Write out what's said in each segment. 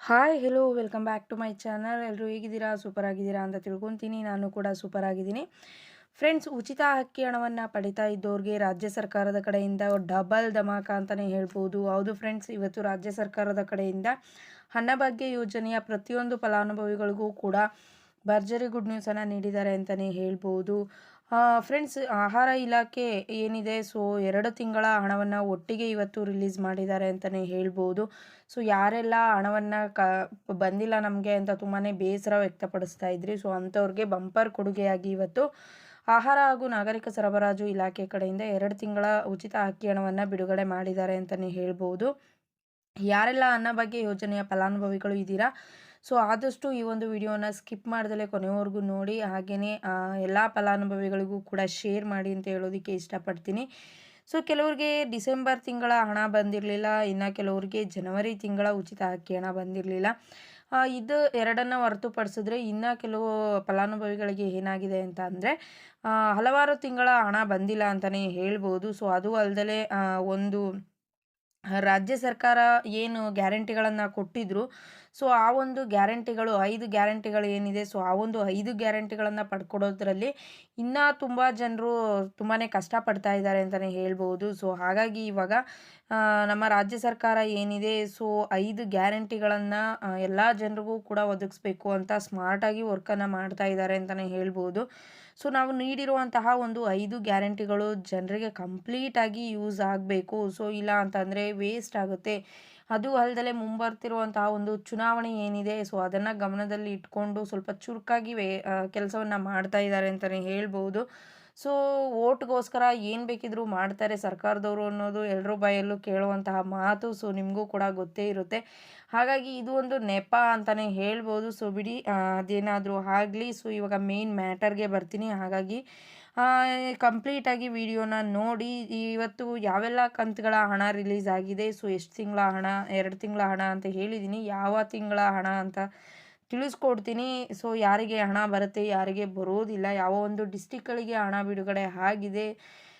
Hi hello welcome back to my channel ಎಲ್ಲರೂ ಹೇಗಿದ್ದೀರಾ? Super ಆಗಿದ್ದೀರಾ ಅಂತ ತಿಳ್ಕೊತೀನಿ. ನಾನು ಕೂಡ ಸೂಪರ್ ಆಗಿದ್ದೀನಿ. ಫ್ರೆಂಡ್ಸ್ ಉಚಿತ ಅಕ್ಕಿ ಹಣವನ್ನು ಪಡಿತಾ ಇದ್ದವ್ರಿಗೆ ರಾಜ್ಯ ಸರ್ಕಾರದ ಕಡೆಯಿಂದ ಡಬಲ್ ಧಮಾಕ ಅಂತಲೇ ಹೇಳ್ಬೋದು. ಹೌದು ಫ್ರೆಂಡ್ಸ್ ಇವತ್ತು ರಾಜ್ಯ ಸರ್ಕಾರದ ಕಡೆಯಿಂದ ಅನ್ನಭಾಗ್ಯ ಯೋಜನೆಯ ಪ್ರತಿಯೊಂದು ಫಲಾನುಭವಿಗಳಿಗೂ ಕೂಡ ಭರ್ಜರಿ ಗುಡ್ ನ್ಯೂಸನ್ನು ನೀಡಿದ್ದಾರೆ ಅಂತಲೇ ಹೇಳ್ಬೋದು. ಫ್ರೆಂಡ್ಸ್ ಆಹಾರ ಇಲಾಖೆ ಏನಿದೆ ಸೊ ಎರಡು ತಿಂಗಳ ಹಣವನ್ನು ಒಟ್ಟಿಗೆ ಇವತ್ತು ರಿಲೀಸ್ ಮಾಡಿದ್ದಾರೆ ಅಂತಲೇ ಹೇಳ್ಬೋದು. ಸೊ ಯಾರೆಲ್ಲ ಹಣವನ್ನು ಕ, ಬಂದಿಲ್ಲ ನಮಗೆ ಅಂತ ತುಂಬಾ ಬೇಸರ ವ್ಯಕ್ತಪಡಿಸ್ತಾ ಇದ್ರಿ. ಸೊ ಅಂಥವ್ರಿಗೆ ಬಂಪರ್ ಕೊಡುಗೆಯಾಗಿ ಇವತ್ತು ಆಹಾರ ಹಾಗೂ ನಾಗರಿಕ ಸರಬರಾಜು ಇಲಾಖೆ ಕಡೆಯಿಂದ ಎರಡು ತಿಂಗಳ ಉಚಿತ ಅಕ್ಕಿ ಹಣವನ್ನು ಬಿಡುಗಡೆ ಮಾಡಿದ್ದಾರೆ ಅಂತಲೇ ಹೇಳ್ಬೋದು. ಯಾರೆಲ್ಲ ಅನ್ನ ಬಗ್ಗೆ ಯೋಜನೆಯ ಫಲಾನುಭವಿಗಳು ಇದ್ದೀರಾ ಸೊ, ಆದಷ್ಟು ಈ ಒಂದು ವಿಡಿಯೋನ ಸ್ಕಿಪ್ ಮಾಡ್ದಲೇ ಕೊನೆವರೆಗೂ ನೋಡಿ ಹಾಗೆಯೇ ಎಲ್ಲ ಫಲಾನುಭವಿಗಳಿಗೂ ಕೂಡ ಶೇರ್ ಮಾಡಿ ಅಂತ ಹೇಳೋದಕ್ಕೆ ಇಷ್ಟಪಡ್ತೀನಿ. ಸೊ, ಕೆಲವ್ರಿಗೆ ಡಿಸೆಂಬರ್ ತಿಂಗಳ ಹಣ ಬಂದಿರಲಿಲ್ಲ, ಇನ್ನು ಕೆಲವ್ರಿಗೆ ಜನವರಿ ತಿಂಗಳ ಉಚಿತ ಅಕ್ಕಿ ಹಣ ಬಂದಿರಲಿಲ್ಲ. ಇದು ಎರಡನ್ನು ಹೊರತುಪಡಿಸಿದ್ರೆ ಇನ್ನು ಕೆಲವು ಫಲಾನುಭವಿಗಳಿಗೆ ಏನಾಗಿದೆ ಅಂತ ಅಂದರೆ ಹಲವಾರು ತಿಂಗಳ ಹಣ ಬಂದಿಲ್ಲ ಅಂತಲೇ ಹೇಳ್ಬೋದು. ಸೊ, ಅದು ಅಲ್ಲದೆ ಒಂದು ರಾಜ್ಯ ಸರ್ಕಾರ ಏನು ಗ್ಯಾರಂಟಿಗಳನ್ನು ಕೊಟ್ಟಿದ್ರು, ಸೊ ಆ ಒಂದು ಗ್ಯಾರಂಟಿಗಳು, ಐದು ಗ್ಯಾರಂಟಿಗಳು ಏನಿದೆ, ಸೊ ಆ ಒಂದು ಐದು ಗ್ಯಾರಂಟಿಗಳನ್ನು ಪಡ್ಕೊಡೋದ್ರಲ್ಲಿ ಇನ್ನೂ ತುಂಬ ಜನರು ತುಂಬಾ ಕಷ್ಟಪಡ್ತಾ ಇದ್ದಾರೆ ಅಂತಲೇ ಹೇಳ್ಬೋದು. ಸೊ ಹಾಗಾಗಿ ಇವಾಗ ನಮ್ಮ ರಾಜ್ಯ ಸರ್ಕಾರ ಏನಿದೆ, ಸೊ ಐದು ಗ್ಯಾರಂಟಿಗಳನ್ನು ಎಲ್ಲ ಜನರಿಗೂ ಕೂಡ ಒದಗಿಸ್ಬೇಕು ಅಂತ ಸ್ಮಾರ್ಟಾಗಿ ವರ್ಕನ್ನು ಮಾಡ್ತಾ ಇದ್ದಾರೆ ಅಂತಲೇ ಹೇಳ್ಬೋದು. ಸೊ ನಾವು ನೀಡಿರುವಂತಹ ಒಂದು ಐದು ಗ್ಯಾರಂಟಿಗಳು ಜನರಿಗೆ ಕಂಪ್ಲೀಟಾಗಿ ಯೂಸ್ ಆಗಬೇಕು. ಸೊ ಇಲ್ಲ ಅಂತಂದರೆ ವೇಸ್ಟ್ ಆಗುತ್ತೆ. ಅದು ಅಲ್ಲದೆ ಮುಂಬರ್ತಿರುವಂತಹ ಒಂದು ಚುನಾವಣೆ ಏನಿದೆ ಸೊ ಅದನ್ನು ಗಮನದಲ್ಲಿ ಇಟ್ಕೊಂಡು ಸ್ವಲ್ಪ ಚುರುಕಾಗಿ ವೇ ಕೆಲಸವನ್ನು ಮಾಡ್ತಾ ಇದ್ದಾರೆ ಅಂತಲೇ ಹೇಳ್ಬೋದು. ಸೊ ಓಟ್ಗೋಸ್ಕರ ಏನು ಬೇಕಿದ್ರೂ ಮಾಡ್ತಾರೆ ಸರ್ಕಾರದವರು ಅನ್ನೋದು ಎಲ್ಲರೂ ಬಾಯಲ್ಲೂ ಕೇಳುವಂತಹ ಮಾತು ಸೊ ನಿಮಗೂ ಕೂಡ ಗೊತ್ತೇ ಇರುತ್ತೆ. ಹಾಗಾಗಿ ಇದು ಒಂದು ನೆಪ ಅಂತಲೇ ಹೇಳ್ಬೋದು. ಸೊ ಬಿಡಿ ಅದೇನಾದರೂ ಆಗಲಿ ಸೊ ಇವಾಗ ಮೇನ್ ಮ್ಯಾಟರ್ಗೆ ಬರ್ತೀನಿ. ಹಾಗಾಗಿ ಕಂಪ್ಲೀಟಾಗಿ ವಿಡಿಯೋನ ನೋಡಿ, ಇವತ್ತು ಯಾವೆಲ್ಲ ಕಂತುಗಳ ಹಣ ರಿಲೀಸ್ ಆಗಿದೆ? ಸೊ ಎಷ್ಟು ತಿಂಗಳ ಹಣ, ಎರಡು ತಿಂಗಳ ಹಣ ಅಂತ ಹೇಳಿದ್ದೀನಿ ಯಾವ ತಿಂಗಳ ಹಣ ಅಂತ ತಿಳಿಸ್ಕೊಡ್ತೀನಿ. ಸೊ ಯಾರಿಗೆ ಹಣ ಬರುತ್ತೆ ಯಾರಿಗೆ ಬರೋದಿಲ್ಲ ಯಾವ ಒಂದು ಡಿಸ್ಟಿಕ್ಗಳಿಗೆ ಹಣ ಬಿಡುಗಡೆ ಆಗಿದೆ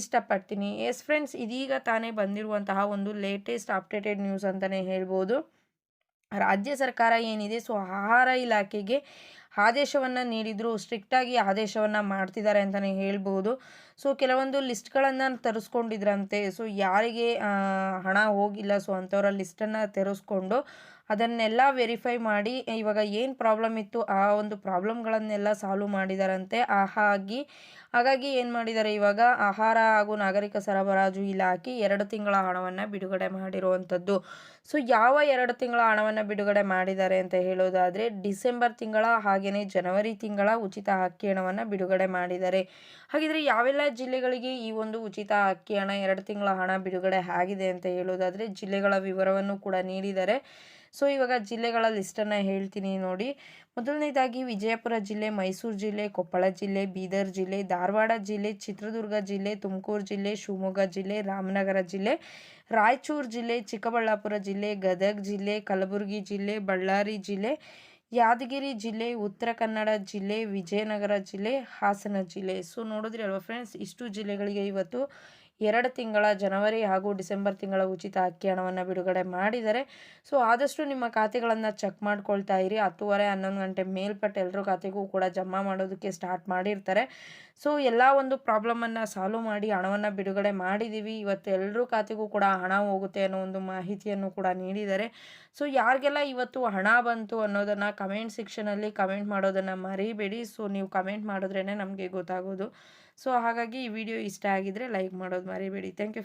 ಇಷ್ಟಪಡ್ತೀನಿ. ಎಸ್ ಫ್ರೆಂಡ್ಸ್ ಇದೀಗ ತಾನೇ ಬಂದಿರುವಂತಹ ಒಂದು ಲೇಟೆಸ್ಟ್ ಅಪ್ಡೇಟೆಡ್ ನ್ಯೂಸ್ ಅಂತಲೇ ಹೇಳ್ಬೋದು. ರಾಜ್ಯ ಸರ್ಕಾರ ಏನಿದೆ? ಸೊ ಆಹಾರ ಇಲಾಖೆಗೆ ಆದೇಶವನ್ನು ನೀಡಿದ್ರು. ಸ್ಟ್ರಿಕ್ಟಾಗಿ ಆದೇಶವನ್ನು ಮಾಡ್ತಿದ್ದಾರೆ ಅಂತಲೇ ಹೇಳ್ಬೋದು. ಸೊ ಕೆಲವೊಂದು ಲಿಸ್ಟ್ಗಳನ್ನು ತರಿಸ್ಕೊಂಡಿದ್ರಂತೆ. ಸೊ ಯಾರಿಗೆ ಹಣ ಹೋಗಿಲ್ಲ. ಸೊ ಅಂಥವರ ಲಿಸ್ಟನ್ನು ತೆರೆಸ್ಕೊಂಡು ಅದನ್ನೆಲ್ಲ ವೆರಿಫೈ ಮಾಡಿ, ಇವಾಗ ಏನು ಪ್ರಾಬ್ಲಮ್ ಇತ್ತು, ಆ ಒಂದು ಪ್ರಾಬ್ಲಮ್ಗಳನ್ನೆಲ್ಲ ಸಾಲ್ವ್ ಮಾಡಿದಾರಂತೆ ಹಾಗಾಗಿ ಹಾಗಾಗಿ ಏನು ಮಾಡಿದ್ದಾರೆ ಇವಾಗ ಆಹಾರ ಹಾಗೂ ನಾಗರಿಕ ಸರಬರಾಜು ಇಲಾಖೆ ಎರಡು ತಿಂಗಳ ಹಣವನ್ನು ಬಿಡುಗಡೆ ಮಾಡಿರುವಂಥದ್ದು ಸೊ ಯಾವ ಎರಡು ತಿಂಗಳ ಹಣವನ್ನು ಬಿಡುಗಡೆ ಮಾಡಿದ್ದಾರೆ ಅಂತ ಹೇಳೋದಾದರೆ, ಡಿಸೆಂಬರ್ ತಿಂಗಳ ಹಾಗೆಯೇ ಜನವರಿ ತಿಂಗಳ ಉಚಿತ ಅಕ್ಕಿ ಹಣವನ್ನು ಬಿಡುಗಡೆ ಮಾಡಿದ್ದಾರೆ. ಹಾಗಿದ್ರೆ ಯಾವೆಲ್ಲ ಜಿಲ್ಲೆಗಳಿಗೆ ಈ ಒಂದು ಉಚಿತ ಅಕ್ಕಿ ಹಣ ಎರಡು ತಿಂಗಳ ಹಣ ಬಿಡುಗಡೆ ಆಗಿದೆ ಅಂತ ಹೇಳೋದಾದರೆ, ಜಿಲ್ಲೆಗಳ ವಿವರವನ್ನು ಕೂಡ ನೀಡಿದ್ದಾರೆ ಸೊ, ಇವಾಗ ಜಿಲ್ಲೆಗಳ ಲಿಸ್ಟನ್ನು ಹೇಳ್ತೀನಿ ನೋಡಿ. ಮೊದಲನೇದಾಗಿ ವಿಜಯಪುರ ಜಿಲ್ಲೆ, ಮೈಸೂರು ಜಿಲ್ಲೆ, ಕೊಪ್ಪಳ ಜಿಲ್ಲೆ, ಬೀದರ್ ಜಿಲ್ಲೆ, ಧಾರವಾಡ ಜಿಲ್ಲೆ, ಚಿತ್ರದುರ್ಗ ಜಿಲ್ಲೆ, ತುಮಕೂರು ಜಿಲ್ಲೆ, ಶಿವಮೊಗ್ಗ ಜಿಲ್ಲೆ, ರಾಮನಗರ ಜಿಲ್ಲೆ, ರಾಯಚೂರು ಜಿಲ್ಲೆ, ಚಿಕ್ಕಬಳ್ಳಾಪುರ ಜಿಲ್ಲೆ, ಗದಗ ಜಿಲ್ಲೆ, ಕಲಬುರಗಿ ಜಿಲ್ಲೆ, ಬಳ್ಳಾರಿ ಜಿಲ್ಲೆ, ಯಾದಗಿರಿ ಜಿಲ್ಲೆ, ಉತ್ತರ ಕನ್ನಡ ಜಿಲ್ಲೆ, ವಿಜಯನಗರ ಜಿಲ್ಲೆ, ಹಾಸನ ಜಿಲ್ಲೆ. ಸೊ, ನೋಡಿದ್ರಿ ಅಲ್ವಾ ಫ್ರೆಂಡ್ಸ್, ಇಷ್ಟು ಜಿಲ್ಲೆಗಳಿಗೆ ಇವತ್ತು ಎರಡು ತಿಂಗಳ ಜನವರಿ ಹಾಗೂ ಡಿಸೆಂಬರ್ ತಿಂಗಳ ಉಚಿತ ಅಕ್ಕಿ ಹಣವನ್ನು ಬಿಡುಗಡೆ ಮಾಡಿದ್ದಾರೆ ಸೊ ಆದಷ್ಟು ನಿಮ್ಮ ಖಾತೆಗಳನ್ನು ಚೆಕ್ ಮಾಡ್ಕೊಳ್ತಾ ಇರಿ. ಹತ್ತುವರೆ, ಹನ್ನೊಂದು ಗಂಟೆ ಮೇಲ್ಪಟ್ಟು ಎಲ್ಲರೂ ಖಾತೆಗೂ ಕೂಡ ಜಮಾ ಮಾಡೋದಕ್ಕೆ ಸ್ಟಾರ್ಟ್ ಮಾಡಿರ್ತಾರೆ. ಸೊ ಎಲ್ಲ ಒಂದು ಪ್ರಾಬ್ಲಮನ್ನು ಸಾಲ್ವ್ ಮಾಡಿ ಹಣವನ್ನು ಬಿಡುಗಡೆ ಮಾಡಿದ್ದೀವಿ ಇವತ್ತು ಎಲ್ಲರೂ ಖಾತೆಗೂ ಕೂಡ ಹಣ ಹೋಗುತ್ತೆ ಅನ್ನೋ ಒಂದು ಮಾಹಿತಿಯನ್ನು ಕೂಡ ನೀಡಿದ್ದಾರೆ ಸೊ ಯಾರಿಗೆಲ್ಲ ಇವತ್ತು ಹಣ ಬಂತು ಅನ್ನೋದನ್ನು ಕಮೆಂಟ್ ಸೆಕ್ಷನಲ್ಲಿ ಕಮೆಂಟ್ ಮಾಡೋದನ್ನು ಮರಿಬೇಡಿ. ಸೊ ನೀವು ಕಮೆಂಟ್ ಮಾಡಿದ್ರೇ ನಮಗೆ ಗೊತ್ತಾಗೋದು. ಸೊ ಹಾಗಾಗಿ ಈ ವಿಡಿಯೋ ಇಷ್ಟ ಆಗಿದ್ರೆ ಲೈಕ್ ಮಾಡೋದು ಮರಿಬೇಡಿ. Thank you